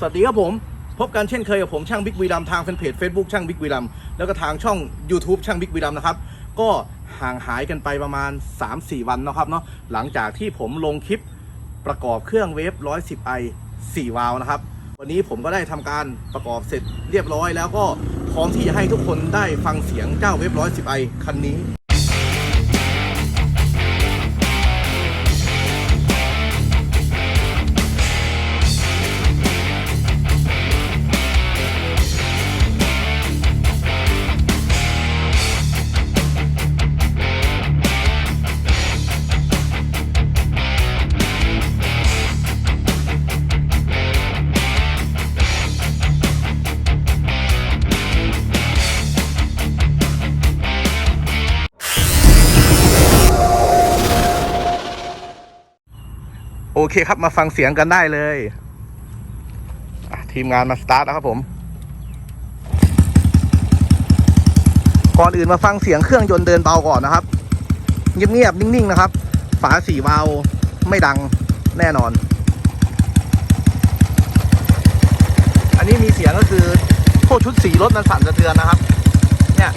สวัสดีครับผม พบกันเช่นเคยกับผมช่างบิ๊กวีดัมทางแฟนเพจ Facebook ช่างบิ๊กวีดัมแล้วก็ทางช่อง YouTube ช่างบิ๊กวีดัมนะครับ ก็ห่างหายกันไปประมาณ 3-4 วันนะครับเนาะหลังจากที่ผมลงคลิปประกอบเครื่องเวฟ 110i 4 วาล์วนะครับ วันนี้ผมก็ได้ทำการประกอบเสร็จเรียบร้อยแล้วก็พร้อมที่จะให้ทุกคนได้ฟังเสียงเจ้าเวฟ 110i คันนี้ โอเคครับมาฟังเสียงกันได้เลยทีมงานมาสตาร์ทแล้วครับผม ก่อนอื่นมาฟังเสียงเครื่องยนต์เดินเบาก่อนนะครับ เงียบๆนิ่งๆนะครับ ฝาสีวาล์วไม่ดังแน่นอน อันนี้มีเสียงก็คือพวกชุดสีรถมันสั่นสะเทือนนะครับ เนี่ย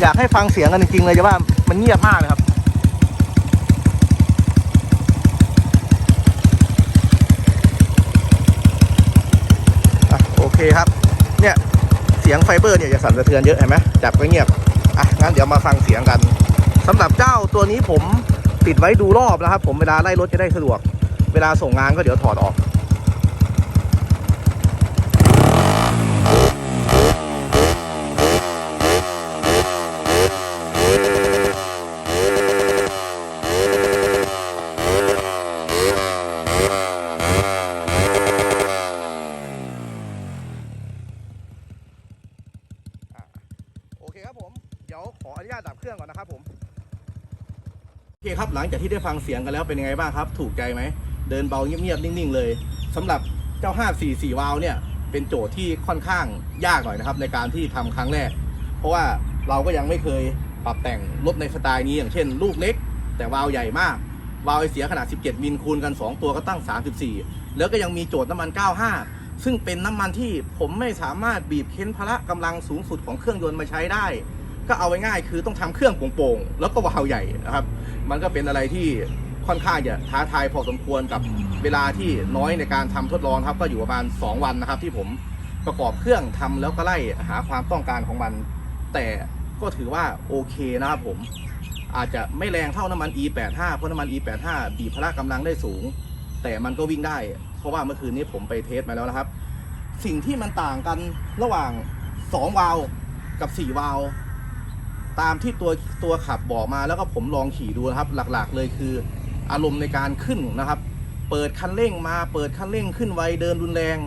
อยากให้ฟังเสียงกันจริงๆเลยจะว่ามันเงียบมากเลยครับ อะโอ เคครับ เนี่ยเสียงไฟเบอร์เนี่ยจะสั่นสะเทือนเยอะเห็นไหมจับก็เงียบ อะงั้นเดี๋ยวมาฟังเสียงกันสำหรับเจ้าตัวนี้ผมติดไว้ดูรอบนะครับ ผมเวลาไล่รถจะได้สะดวก เวลาส่งงานก็เดี๋ยวถอดออก โอเคครับผม เดี๋ยวขออนุญาตดับเครับผมโอเคครับหลังจากที่ได้ฟังเสียงกันแล้วเป็นยังไงบ้างครับ ถูกใจไหมเดินเบาเงียบๆนิ่ง ๆ เลยสำหรับเจ้า 544 วาล์วเนี่ยเป็นโจทย์ที่ค่อนข้างยากหน่อยนะครับ ในการที่ทำครั้งแรก เพราะว่าเราก็ยังไม่เคยปรับแต่งรถในสไตล์นี้อย่างเช่น ลูกเล็ก แต่วาล์วใหญ่มาก วาล์วไอเสียขนาด 17 มิลคูณกัน 2 ตัวก็ตั้ง 34 แล้วก็ยังมีโจทย์น้ำมัน 95 ซึ่งเป็นน้ำมันที่ผมไม่สามารถบีบเค้นพละกำลังสูงสุดของเครื่องยนต์มาใช้ได้ ก็เอาไว้ง่ายๆคือต้องทำเครื่องโป่งๆแล้วก็วาล์วใหญ่นะครับ มันก็เป็นอะไรที่ค่อนข้างจะท้าทายพอสมควรกับเวลาที่น้อยในการทำทดลองครับ ก็อยู่ประมาณ 2 วันนะครับ ที่ผมประกอบเครื่องทำแล้วก็ไล่หาความต้องการของมัน แต่ก็ถือว่าโอเคนะครับผมอาจจะไม่แรงเท่าน้ำมัน E85 เพราะน้ำมัน E85 บีบพละกำลังได้สูง แต่มันก็วิ่งได้ เพราะว่าเมื่อคืนนี้ผมไปเทสมาแล้วนะครับ สิ่งที่มันต่างกันระหว่าง 2 วาล์วกับ 4 วาล์ว ตามที่ตัวตัวขับบอกมาแล้วก็ผมลองขี่ดูนะครับ หลักๆ เลยคือ อารมณ์ในการขึ้นนะครับ เปิดคันเร่งมาเปิดคันเร่งขึ้นไวเดินรุนแรง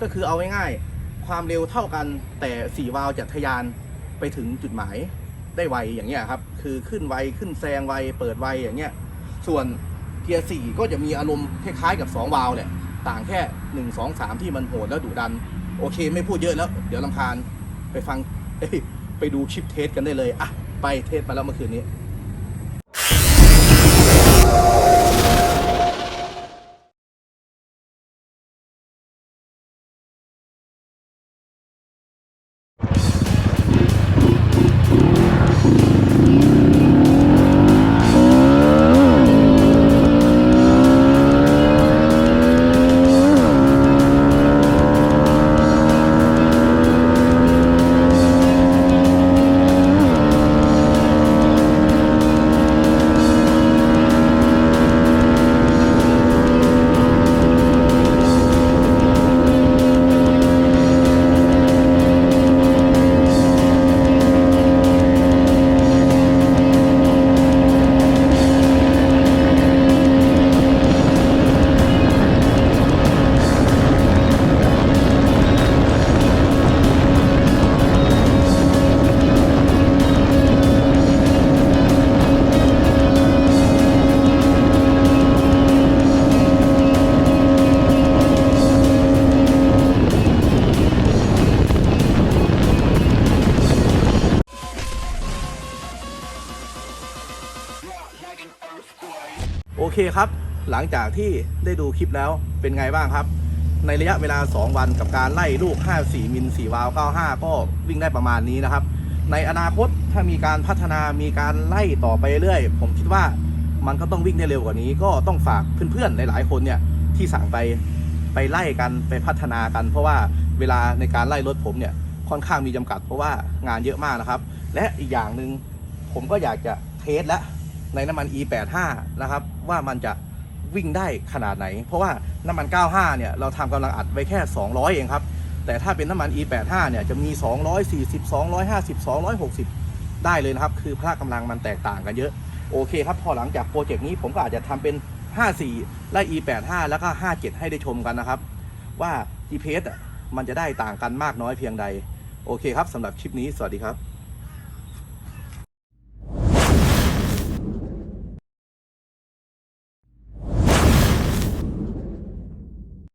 ก็คือเอาง่ายๆความเร็วเท่ากันแต่4วาล์วจะทะยานไปถึงจุดหมายได้ไวอย่างเงี้ยครับ คือขึ้นไวขึ้นแซงไวเปิดไวอย่างเงี้ยส่วนเกียร์สี่ก็จะมีอารมณ์คล้ายๆกับ2วาล์วแหละต่างแค่1 2 3 ที่มันโหดแล้วดุดัน โอเค ไม่พูดเยอะแล้ว เดี๋ยวลำคาญไปฟัง ไปดูคลิปเทสกันได้เลยอะไปเทสมาแล้วเมื่อคืนนี้ เคครับ หลังจากที่ได้ดูคลิปแล้วเป็นไงบ้างครับ ในระยะเวลา 2 วันกับการไล่ลูก 54 มิล 4 วาล์ว95 ก็วิ่งได้ประมาณนี้นะครับ ในอนาคตถ้ามีการพัฒนามีการไล่ต่อไปเรื่อยผมคิดว่ามันก็ต้องวิ่งได้เร็วกว่านี้ ก็ต้องฝากเพื่อนๆหลายๆคนเนี่ยที่สั่งไปไปไล่กันไปพัฒนากัน เพราะว่าเวลาในการไล่รถผมเนี่ยค่อนข้างมีจำกัดเพราะว่างานเยอะมากนะครับ และอีกอย่างหนึ่งผมก็อยากจะเทสแล้ว ในน้ำมัน E85 นะครับว่ามันจะวิ่งได้ขนาดไหน เพราะว่าน้ำมัน 95 เนี่ยเราทำกำลังอัดไว้แค่ 200 เองครับ แต่ถ้าเป็นน้ำมัน E85 เนี่ยจะมี 240 250 260 ได้เลยนะครับ คือพละกำลังมันแตกต่างกันเยอะ โอเคครับ พอหลังจากโปรเจกต์นี้ผมก็อาจจะทำเป็น 54ไล่ E85 แล้วก็ 57 ให้ได้ชมกันนะครับ ว่า GPS อะมันจะได้ต่างกันมากน้อยเพียงใด โอเคครับสำหรับคลิปนี้ สวัสดีครับ